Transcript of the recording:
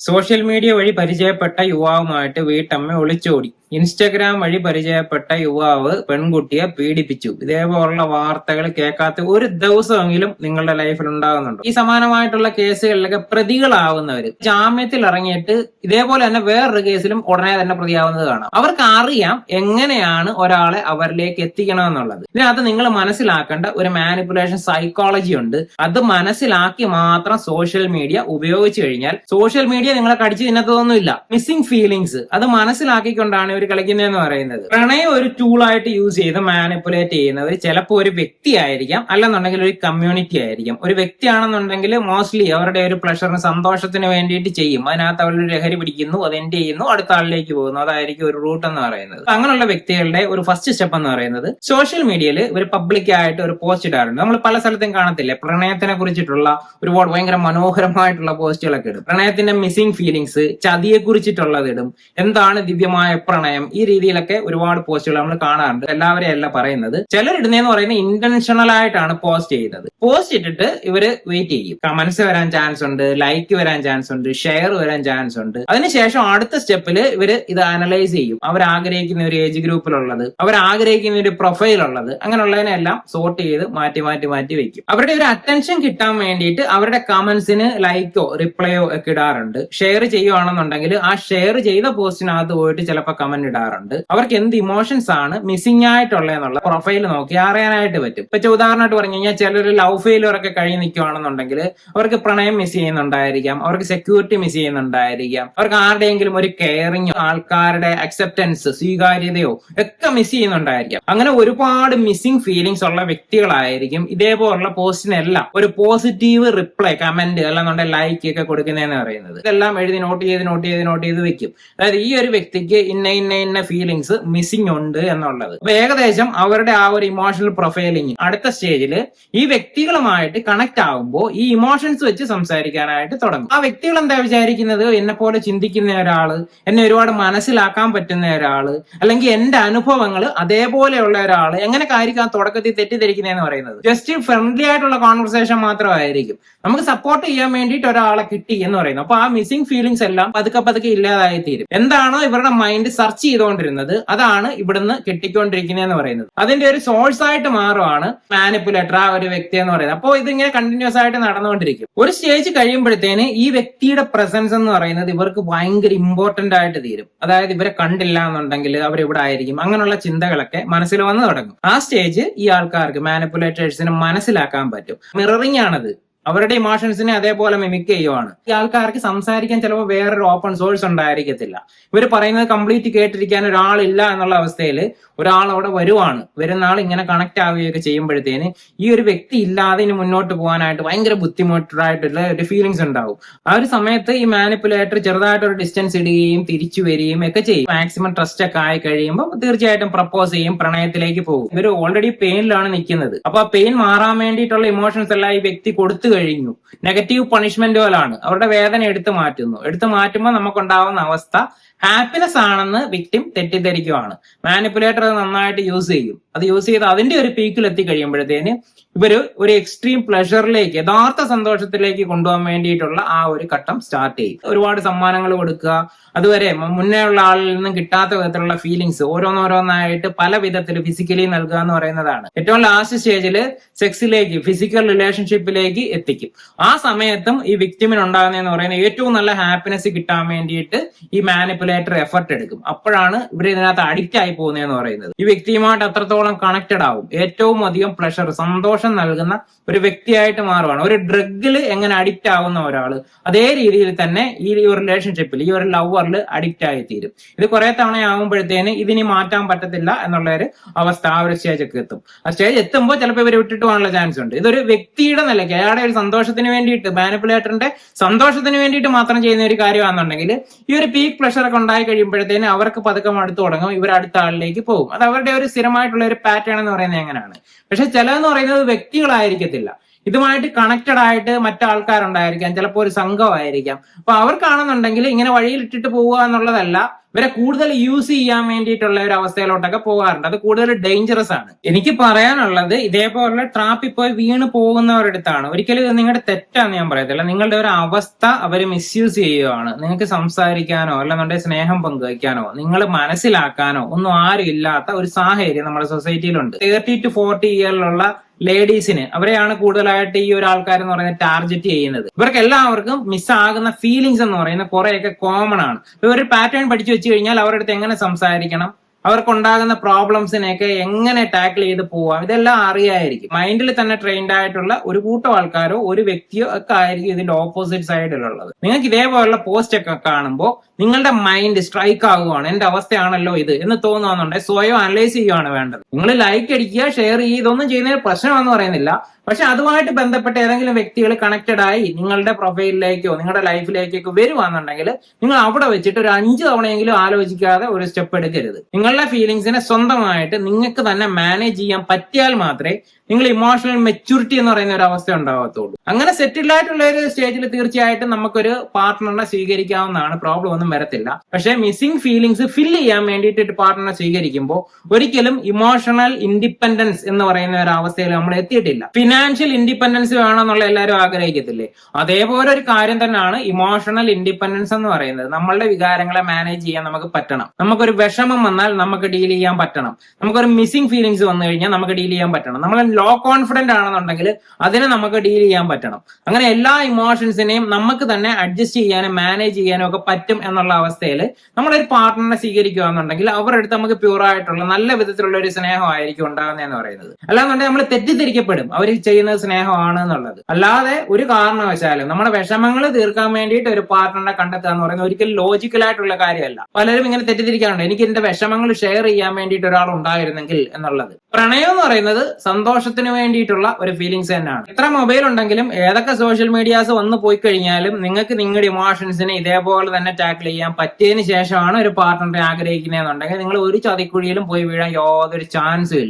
Social media വഴി പരിചയപ്പെട്ട യുവാവുമായിട്ട് വീട്ടമ്മ ഒളിച്ചോടി. ഇൻസ്റ്റഗ്രാം വഴി പരിചയപ്പെട്ട യുവാവ് പെൺകുട്ടിയെ പീഡിപ്പിച്ചു. ഇതേപോലുള്ള വാർത്തകൾ കേൾക്കാത്ത ഒരു ദിവസമെങ്കിലും നിങ്ങളുടെ ലൈഫിൽ ഉണ്ടാകുന്നുണ്ട്? ഈ സമാനമായിട്ടുള്ള കേസുകളിലൊക്കെ പ്രതികളാവുന്നവര് ജാമ്യത്തിൽ ഇറങ്ങിയിട്ട് ഇതേപോലെ തന്നെ വേറൊരു കേസിലും ഉടനെ തന്നെ പ്രതിയാവുന്നത് കാണാം. അവർക്ക് അറിയാം എങ്ങനെയാണ് ഒരാളെ അവരിലേക്ക് എത്തിക്കണമെന്നുള്ളത്. ഇതിനകത്ത് നിങ്ങൾ മനസ്സിലാക്കേണ്ട ഒരു മാനിപ്പുലേഷൻ സൈക്കോളജി ഉണ്ട്. അത് മനസ്സിലാക്കി മാത്രം സോഷ്യൽ മീഡിയ ഉപയോഗിച്ചു കഴിഞ്ഞാൽ സോഷ്യൽ മീഡിയ നിങ്ങളെ കടിച്ചു തിന്നത്തതൊന്നുമില്ല മിസ്സിംഗ് ഫീലിങ്സ് അത് മനസ്സിലാക്കിക്കൊണ്ടാണ് ഇവർ കളിക്കുന്നതെന്ന് പറയുന്നത്. പ്രണയം ഒരു ടൂൾ ആയിട്ട് യൂസ് ചെയ്ത് മാനിപ്പുലേറ്റ് ചെയ്യുന്നവർ ചിലപ്പോൾ ഒരു വ്യക്തി ആയിരിക്കാം അല്ലെന്നുണ്ടെങ്കിൽ ഒരു കമ്മ്യൂണിറ്റി ആയിരിക്കാം. ഒരു വ്യക്തി ആണെന്നുണ്ടെങ്കിൽ മോസ്റ്റ്ലി അവരുടെ ഒരു പ്ലഷറിന് സന്തോഷത്തിന് വേണ്ടിയിട്ട് ചെയ്യും. അതിനകത്ത് അവരുടെ ലഹരി പിടിക്കുന്നു അത് എൻഡ് ചെയ്യുന്നു അടുത്ത ആളിലേക്ക് പോകുന്നു. അതായിരിക്കും ഒരു റൂട്ട് എന്ന് പറയുന്നത്. അങ്ങനെയുള്ള വ്യക്തികളുടെ ഒരു ഫസ്റ്റ് സ്റ്റെപ്പ് എന്ന് പറയുന്നത് സോഷ്യൽ മീഡിയയിൽ ഒരു പബ്ലിക് ആയിട്ട് ഒരു പോസ്റ്റ് ഇടാറുണ്ട്. നമ്മൾ പല സ്ഥലത്തും കാണത്തില്ലേ? പ്രണയത്തിനെ കുറിച്ചിട്ടുള്ള ഒരുപാട് ഭയങ്കര മനോഹരമായിട്ടുള്ള പോസ്റ്റുകളൊക്കെ ഇടും. പ്രണയത്തിന്റെ മിസ്സിംഗ് ഫീലിങ്സ് ചതിയെ കുറിച്ചിട്ടുള്ളത് ഇടും. എന്താണ് ദിവ്യമായ പ്രണയം? ഈ രീതിയിലൊക്കെ ഒരുപാട് പോസ്റ്റുകൾ നമ്മൾ കാണാറുണ്ട്. എല്ലാവരെയും അല്ല പറയുന്നത്. ചിലർ ചിലരിടുന്നതെന്ന് പറയുന്നത് ഇന്റൻഷണൽ ആയിട്ടാണ് പോസ്റ്റ് ചെയ്യുന്നത്. പോസ്റ്റ് ഇട്ടിട്ട് ഇവർ വെയിറ്റ് ചെയ്യും. കമന്റ്സ് വരാൻ ചാൻസ് ഉണ്ട് ലൈക്ക് വരാൻ ചാൻസ് ഉണ്ട് ഷെയർ വരാൻ ചാൻസ് ഉണ്ട്. അതിനുശേഷം അടുത്ത സ്റ്റെപ്പിൽ ഇവർ ഇത് അനലൈസ് ചെയ്യും. അവർ ആഗ്രഹിക്കുന്ന ഒരു ഏജ് ഗ്രൂപ്പിലുള്ളത് അവർ ആഗ്രഹിക്കുന്ന ഒരു പ്രൊഫൈൽ ഉള്ളത് അങ്ങനെയുള്ളതിനെല്ലാം സോർട്ട് ചെയ്ത് മാറ്റി മാറ്റി മാറ്റി വെക്കും. അവരുടെ ഒരു അറ്റൻഷൻ കിട്ടാൻ വേണ്ടിയിട്ട് അവരുടെ കമന്റ്സിന് ലൈക്കോ റിപ്ലൈയോ ഒക്കെ ഇടാറുണ്ട്. ഷെയർ ചെയ്യുവാണെന്നുണ്ടെങ്കിൽ ആ ഷെയർ ചെയ്ത പോസ്റ്റിനകത്ത് പോയിട്ട് ചിലപ്പോൾ കമന്റ് ഇടാറുണ്ട്. അവർക്ക് എന്ത് ഇമോഷൻസ് ആണ് മിസ്സിംഗ് ആയിട്ടുള്ളതെന്നുള്ള പ്രൊഫൈൽ നോക്കി അറിയാനായിട്ട് പറ്റും. ഇപ്പൊ ഉദാഹരണമായിട്ട് പറഞ്ഞു കഴിഞ്ഞാൽ ചിലർ ലവ് ഫെയിലൊക്കെ കഴിഞ്ഞ് നിൽക്കുവാണെന്നുണ്ടെങ്കിൽ അവർക്ക് പ്രണയം മിസ് ചെയ്യുന്നുണ്ടായിരിക്കാം. അവർക്ക് സെക്യൂരിറ്റി മിസ് ചെയ്യുന്നുണ്ടായിരിക്കാം. അവർക്ക് ആരുടെയെങ്കിലും ഒരു കെയറിങ് ആൾക്കാരുടെ അക്സെപ്റ്റൻസ് സ്വീകാര്യതയോ ഒക്കെ മിസ് ചെയ്യുന്നുണ്ടായിരിക്കാം. അങ്ങനെ ഒരുപാട് മിസ്സിംഗ് ഫീലിങ്സ് ഉള്ള വ്യക്തികളായിരിക്കും ഇതേപോലുള്ള പോസ്റ്റിനെല്ലാം ഒരു പോസിറ്റീവ് റിപ്ലൈ കമന്റ് അല്ലാന്നുണ്ടെങ്കിൽ ലൈക്ക് ഒക്കെ കൊടുക്കുന്നതെന്ന് പറയുന്നത്. ഇതെല്ലാം എഴുതി നോട്ട് ചെയ്ത് നോട്ട് ചെയ്ത് നോട്ട് ചെയ്ത് വെക്കും. അതായത് ഈ ഒരു വ്യക്തിക്ക് ഇന്ന ഇന്ന ഇന്ന ഇന്ന ഫീലിങ്സ് മിസ്സിംഗ് ഉണ്ട് എന്നുള്ളത്. അപ്പൊ ഏകദേശം അവരുടെ ആ ഒരു ഇമോഷണൽ പ്രൊഫൈലിംഗ് അടുത്ത സ്റ്റേജിൽ ഈ വ്യക്തികളുമായിട്ട് കണക്ട് ആകുമ്പോൾ ഈ ഇമോഷൻസ് വെച്ച് സംസാരിക്കാനായിട്ട് തുടങ്ങും. ആ വ്യക്തികൾ എന്താ വിചാരിക്കുന്നത്? എന്നെ പോലെ ചിന്തിക്കുന്ന ഒരാൾ എന്നെ ഒരുപാട് മനസ്സിലാക്കാൻ പറ്റുന്ന ഒരാൾ അല്ലെങ്കിൽ എന്റെ അനുഭവങ്ങൾ അതേപോലെയുള്ള ഒരാൾ എങ്ങനെ കാര്യം തുടക്കത്തിൽ തെറ്റിദ്ധരിക്കുന്നതെന്ന് പറയുന്നത്? ജസ്റ്റ് ഫ്രണ്ട്ലി ആയിട്ടുള്ള കോൺവെർസേഷൻ മാത്രമായിരിക്കും. നമുക്ക് സപ്പോർട്ട് ചെയ്യാൻ വേണ്ടിയിട്ട് ഒരാളെ കിട്ടി എന്ന് പറയുന്നത്. അപ്പൊ ആ മിസ്സിംഗ് ഫീലിംഗ്സ് എല്ലാം പതുക്കെ പതുക്കെ ഇല്ലാതായി തീരും എന്താണോ ഇവരുടെ മൈൻഡ് സെർച്ച് ചെയ്തുകൊണ്ടിരുന്നത് അതാണ് ഇവിടുന്ന് കിട്ടിക്കൊണ്ടിരിക്കുന്നതെന്ന് പറയുന്നത്. അതിന്റെ ഒരു സോഴ്സ് ആയിട്ട് മാറുവാണ് മാനിപ്പുലേറ്റർ ആ ഒരു വ്യക്തി എന്ന് പറയുന്നത്. അപ്പോൾ ഇതിങ്ങനെ കണ്ടിന്യൂസ് ആയിട്ട് നടന്നുകൊണ്ടിരിക്കും. ഒരു സ്റ്റേജ് കഴിയുമ്പോഴത്തേന് ഈ വ്യക്തിയുടെ പ്രസൻസ് എന്ന് പറയുന്നത് ഇവർക്ക് ഭയങ്കര ഇമ്പോർട്ടന്റ് ആയിട്ട് തീരും. അതായത് ഇവരെ കണ്ടില്ല എന്നുണ്ടെങ്കിൽ അവർ ഇവിടെ ആയിരിക്കും. അങ്ങനെയുള്ള ചിന്തകളൊക്കെ മനസ്സിൽ വന്ന് തുടങ്ങും. ആ സ്റ്റേജ് ഈ ആൾക്കാർക്ക് മാനിപ്പുലേറ്റേഴ്സിന് മനസ്സിലാക്കാൻ പറ്റും. മിററിംഗ് ആണത്. അവരുടെ ഇമോഷൻസിനെ അതേപോലെ മിമിക് ചെയ്യുവാണ്. ഈ ആൾക്കാർക്ക് സംസാരിക്കാൻ ചിലപ്പോൾ വേറൊരു ഓപ്പൺ സോഴ്സ് ഉണ്ടായിരിക്കത്തില്ല. ഇവർ പറയുന്നത് കംപ്ലീറ്റ് കേട്ടിരിക്കാൻ ഒരാളില്ല എന്നുള്ള അവസ്ഥയിൽ ഒരാൾ അവിടെ വരുവാണ്. വരുന്ന ആൾ ഇങ്ങനെ കണക്ട് ആവുകയൊക്കെ ചെയ്യുമ്പോഴത്തേന് ഈ ഒരു വ്യക്തി ഇല്ലാതെ ഇനി മുന്നോട്ട് പോകാനായിട്ട് ഭയങ്കര ബുദ്ധിമുട്ടായിട്ടുള്ള ഒരു ഫീലിങ്സ് ഉണ്ടാവും. ആ ഒരു സമയത്ത് ഈ മാനിപ്പുലേറ്റർ ചെറുതായിട്ട് ഒരു ഡിസ്റ്റൻസ് ഇടുകയും തിരിച്ചു വരികയും ഒക്കെ ചെയ്യും. മാക്സിമം ട്രസ്റ്റ് ഒക്കെ ആയി കഴിയുമ്പോൾ തീർച്ചയായിട്ടും പ്രപ്പോസ് ചെയ്യും പ്രണയത്തിലേക്ക് പോകും. ഇവർ ഓൾറെഡി പെയിനിലാണ് നിൽക്കുന്നത്. അപ്പൊ ആ പെയിൻ മാറാൻ വേണ്ടിയിട്ടുള്ള ഇമോഷൻസ് എല്ലാം ഈ വ്യക്തി കൊടുത്തു കഴിഞ്ഞു. നെഗറ്റീവ് പണിഷ്മെന്റുകളാണ് അവരുടെ വേദന എടുത്തു മാറ്റുന്നു. എടുത്തു മാറ്റുമ്പോൾ നമുക്കുണ്ടാവുന്ന അവസ്ഥ ഹാപ്പിനെസ് ആണെന്ന് വിക്ടിം തെറ്റിദ്ധരിക്കുവാണ്. മാനിപ്പുലേറ്റർ നന്നായിട്ട് യൂസ് ചെയ്യും. അത് യൂസ് ചെയ്ത് അതിന്റെ ഒരു പീക്കിൽ എത്തി കഴിയുമ്പോഴത്തേന് ഇവർ ഒരു എക്സ്ട്രീം പ്ലഷറിലേക്ക് യഥാർത്ഥ സന്തോഷത്തിലേക്ക് കൊണ്ടുപോകാൻ വേണ്ടിയിട്ടുള്ള ആ ഒരു ഘട്ടം സ്റ്റാർട്ട് ചെയ്യും. ഒരുപാട് സമ്മാനങ്ങൾ കൊടുക്കുക. അതുവരെ മുന്നേ ഉള്ള ആളിൽ നിന്നും കിട്ടാത്ത വിധത്തിലുള്ള ഫീലിങ്സ് ഓരോന്നോരോന്നായിട്ട് പല വിധത്തിൽ ഫിസിക്കലി നൽകുക എന്ന് പറയുന്നതാണ്. ഏറ്റവും ലാസ്റ്റ് സ്റ്റേജിൽ സെക്സിലേക്ക് ഫിസിക്കൽ റിലേഷൻഷിപ്പിലേക്ക് എത്തിക്കും. ആ സമയത്തും ഈ വിക്ടിമിന് പറയുന്നത് ഏറ്റവും നല്ല ഹാപ്പിനെസ് കിട്ടാൻ വേണ്ടിയിട്ട് ഈ മാനിപ്പുലേറ്റർ എഫർട്ട് എടുക്കും. അപ്പോഴാണ് ഇവർ ഇതിനകത്ത് അഡിക്റ്റ് ആയി പോകുന്നതെന്ന് പറയുന്നത്. ഈ വ്യക്തിയുമായിട്ട് അത്രത്തോളം കണക്റ്റഡ് ആവും. ഏറ്റവും അധികം പ്ലഷർ സന്തോഷം നൽകുന്ന ഒരു വ്യക്തിയായിട്ട് മാറുവാണ്. ഒരു ഡ്രഗിൽ എങ്ങനെ അഡിക്റ്റ് ആവുന്ന ഒരാൾ അതേ രീതിയിൽ തന്നെ ഈ ഒരു റിലേഷൻഷിപ്പിൽ ഈ ഒരു ലവറിൽ അഡിക്റ്റ് ആയി തീരും. ഇത് കുറെ തവണ ആകുമ്പോഴത്തേന് ഇതിനി മാറ്റാൻ പറ്റത്തില്ല എന്നുള്ള ഒരു അവസ്ഥ ആ ഒരു സ്റ്റേജൊക്കെ എത്തും. ആ സ്റ്റേജ് എത്തുമ്പോൾ ചിലപ്പോൾ ഇവർ വിട്ടിട്ട് പോകാനുള്ള ചാൻസ് ഉണ്ട്. ഇതൊരു വ്യക്തിയുടെ നിലയ്ക്ക് അയാളുടെ ഒരു സന്തോഷത്തിന് വേണ്ടിയിട്ട് മാനിപ്പുലേറ്ററിന്റെ സന്തോഷത്തിന് വേണ്ടിയിട്ട് മാത്രം ചെയ്യുന്ന ഒരു കാര്യമാണെന്നുണ്ടെങ്കിൽ ഈ ഒരു പീക്ക് പ്ലഷർ ഒക്കെ ഉണ്ടായി കഴിയുമ്പോഴത്തേന് അവർക്ക് പതുക്കം അടുത്ത് തുടങ്ങും. ഇവർ അടുത്ത ആളിലേക്ക് പോകും. അത് അവരുടെ ഒരു സ്ഥിരമായിട്ടുള്ള ഒരു പാറ്റേൺ എന്ന് പറയുന്നത് എങ്ങനെയാണ്? പക്ഷെ ചിലതെന്ന് പറയുന്നത് വ്യക്തികളായിരിക്കത്തില്ല. ഇതുമായിട്ട് കണക്റ്റഡ് ആയിട്ട് മറ്റാൾക്കാരുണ്ടായിരിക്കാം. ചിലപ്പോൾ ഒരു സംഘമായിരിക്കാം. അപ്പൊ അവർക്കാണെന്നുണ്ടെങ്കിൽ ഇങ്ങനെ വഴിയിൽ ഇട്ടിട്ട് പോവുക എന്നുള്ളതല്ല. ഇവരെ കൂടുതൽ യൂസ് ചെയ്യാൻ വേണ്ടിയിട്ടുള്ള ഒരു അവസ്ഥയിലോട്ടൊക്കെ പോകാറുണ്ട്. അത് കൂടുതൽ ഡേഞ്ചറസ് ആണ്. എനിക്ക് പറയാനുള്ളത് ഇതേപോലെ ട്രാപ്പിൽ പോയി വീണ് പോകുന്നവരുടെ അടുത്താണ്. ഒരിക്കലും ഇത് നിങ്ങളുടെ തെറ്റാന്ന് ഞാൻ പറയത്തില്ല. നിങ്ങളുടെ ഒരു അവസ്ഥ അവർ മിസ്യൂസ് ചെയ്യുകയാണ് നിങ്ങൾക്ക് സംസാരിക്കാനോ അല്ലെന്നുണ്ടെങ്കിൽ സ്നേഹം പങ്കുവയ്ക്കാനോ നിങ്ങൾ മനസ്സിലാക്കാനോ ഒന്നും ആരും ഇല്ലാത്ത ഒരു സാഹചര്യം നമ്മുടെ സൊസൈറ്റിയിലുണ്ട് തേർട്ടി ടു ഫോർട്ടി ഇയറിലുള്ള ലേഡീസിന്. അവരെയാണ് കൂടുതലായിട്ട് ഈ ഒരു ആൾക്കാർ എന്ന് പറയുന്നത് ടാർഗറ്റ് ചെയ്യുന്നത്. ഇവർക്ക് എല്ലാവർക്കും മിസ്സാകുന്ന ഫീലിങ്സ് എന്ന് പറയുന്ന കുറെയൊക്കെ കോമൺ ആണ്. ഒരു പാറ്റേൺ പഠിച്ചു വെച്ച് കഴിഞ്ഞാൽ അവരുടെ അടുത്ത് എങ്ങനെ സംസാരിക്കണം അവർക്കുണ്ടാകുന്ന പ്രോബ്ലംസിനെയൊക്കെ എങ്ങനെ ടാക്കിൾ ചെയ്ത് പോവാം ഇതെല്ലാം അറിയായിരിക്കും. മൈൻഡിൽ തന്നെ ട്രെയിൻഡ് ആയിട്ടുള്ള ഒരു കൂട്ടം ആൾക്കാരോ ഒരു വ്യക്തിയോ ഒക്കെ ആയിരിക്കും ഇതിന്റെ ഓപ്പോസിറ്റ് സൈഡിലുള്ളത് നിങ്ങൾക്ക് ഇതേപോലുള്ള പോസ്റ്റ് ഒക്കെ കാണുമ്പോൾ നിങ്ങളുടെ മൈൻഡ് സ്ട്രൈക്ക് ആകുവാണ് എന്റെ അവസ്ഥയാണല്ലോ ഇത് എന്ന് തോന്നുന്നുണ്ടെങ്കിൽ സ്വയം അനലൈസ് ചെയ്യുകയാണ് വേണ്ടത്. നിങ്ങൾ ലൈക്ക് അടിക്കുക ഷെയർ ചെയ്യുക ഇതൊന്നും ചെയ്യുന്നതിന് പ്രശ്നമാണെന്ന് പറയുന്നില്ല. പക്ഷെ അതുമായിട്ട് ബന്ധപ്പെട്ട ഏതെങ്കിലും വ്യക്തികൾ കണക്റ്റഡ് ആയി നിങ്ങളുടെ പ്രൊഫൈലിലേക്കോ നിങ്ങളുടെ ലൈഫിലേക്കോ വരുവാന്നുണ്ടെങ്കിൽ നിങ്ങൾ അവിടെ വെച്ചിട്ട് ഒരു അഞ്ച് തവണയെങ്കിലും ആലോചിക്കാതെ ഒരു സ്റ്റെപ്പ് എടുക്കരുത്. നിങ്ങളുടെ ഫീലിങ്സിനെ സ്വന്തമായിട്ട് നിങ്ങൾക്ക് തന്നെ മാനേജ് ചെയ്യാൻ പറ്റിയാൽ മാത്രമേ നിങ്ങൾ ഇമോഷണൽ മെച്യൂരിറ്റി എന്ന് പറയുന്ന ഒരു അവസ്ഥ ഉണ്ടാകത്തുള്ളൂ അങ്ങനെ സെറ്റിൽഡ് ആയിട്ടുള്ള ഒരു സ്റ്റേജിൽ തീർച്ചയായിട്ടും നമുക്കൊരു പാർട്ട്ണറിനെ സ്വീകരിക്കാവുന്നതാണ്. പ്രോബ്ലം ഒന്നും വരത്തില്ല. പക്ഷേ മിസ്സിംഗ് ഫീലിങ്സ് ഫിൽ ചെയ്യാൻ വേണ്ടിയിട്ട് പാർട്ട്ണറെ സ്വീകരിക്കുമ്പോൾ ഒരിക്കലും ഇമോഷണൽ ഇൻഡിപെൻഡൻസ് എന്ന് പറയുന്ന ഒരു അവസ്ഥയിൽ നമ്മൾ എത്തിയിട്ടില്ല. ഫിനാൻഷ്യൽ ഇൻഡിപെൻഡൻസ് വേണമെന്നുള്ള എല്ലാവരും ആഗ്രഹിക്കത്തില്ലേ? അതേപോലെ ഒരു കാര്യം തന്നെയാണ് ഇമോഷണൽ ഇൻഡിപെൻഡൻസ് എന്ന് പറയുന്നത്. നമ്മളുടെ വികാരങ്ങളെ മാനേജ് ചെയ്യാൻ നമുക്ക് പറ്റണം. നമുക്കൊരു വിഷമം വന്നാൽ നമുക്ക് ഡീൽ ചെയ്യാൻ പറ്റണം. നമുക്കൊരു മിസ്സിംഗ് ഫീലിങ്സ് വന്നു കഴിഞ്ഞാൽ നമുക്ക് ഡീൽ ചെയ്യാൻ പറ്റണം. നമ്മൾ ലോ കോൺഫിഡന്റ് ആണെന്നുണ്ടെങ്കിൽ അതിനെ നമുക്ക് ഡീൽ ചെയ്യാൻ പറ്റണം. അങ്ങനെ എല്ലാ ഇമോഷൻസിനെയും നമുക്ക് തന്നെ അഡ്ജസ്റ്റ് ചെയ്യാനും മാനേജ് ചെയ്യാനും ഒക്കെ പറ്റും എന്നുള്ള അവസ്ഥയിൽ നമ്മളൊരു പാർട്ട്ണറെ സ്വീകരിക്കുക എന്നുണ്ടെങ്കിൽ അവരുടെ അടുത്ത് നമുക്ക് പ്യൂർ ആയിട്ടുള്ള നല്ല വിധത്തിലുള്ള ഒരു സ്നേഹമായിരിക്കും ഉണ്ടാകുന്നതെന്ന് പറയുന്നത്. അല്ലാന്നുണ്ടെങ്കിൽ നമ്മൾ തെറ്റിദ്ധരിക്കപ്പെടും. അവർ ചെയ്യുന്നത് സ്നേഹമാണ് എന്നുള്ളത്. അല്ലാതെ ഒരു കാരണവശാലും നമ്മുടെ വിഷമങ്ങൾ തീർക്കാൻ വേണ്ടിയിട്ട് ഒരു പാർട്ട്ണറെ കണ്ടെത്തുക എന്ന് പറയുന്നത് ഒരിക്കലും ലോജിക്കലായിട്ടുള്ള കാര്യമല്ല. പലരും ഇങ്ങനെ തെറ്റിദ്ധരിക്കാറുണ്ട്. എനിക്ക് എന്റെ വിഷമങ്ങൾ ഷെയർ ചെയ്യാൻ വേണ്ടിയിട്ട് ഒരാൾ ഉണ്ടായിരുന്നെങ്കിൽ എന്നുള്ളത്. പ്രണയം എന്ന് പറയുന്നത് സന്തോഷത്തിന് വേണ്ടിയിട്ടുള്ള ഒരു ഫീലിങ്സ് തന്നെയാണ്. എത്ര മൊബൈൽ ഉണ്ടെങ്കിലും ഏതൊക്കെ സോഷ്യൽ മീഡിയാസ് വന്നു പോയി കഴിഞ്ഞാലും നിങ്ങൾക്ക് നിങ്ങളുടെ ഇമോഷൻസിനെ ഇതേപോലെ തന്നെ ടാക്കിൾ ചെയ്യാൻ പറ്റിയതിന് ശേഷമാണ് ഒരു പാർട്ട്ണറെ ആഗ്രഹിക്കുന്നതെന്നുണ്ടെങ്കിൽ നിങ്ങൾ ഒരു ചതിക്കുഴിയിലും പോയി വീഴാൻ യാതൊരു ചാൻസും ഇല്ല.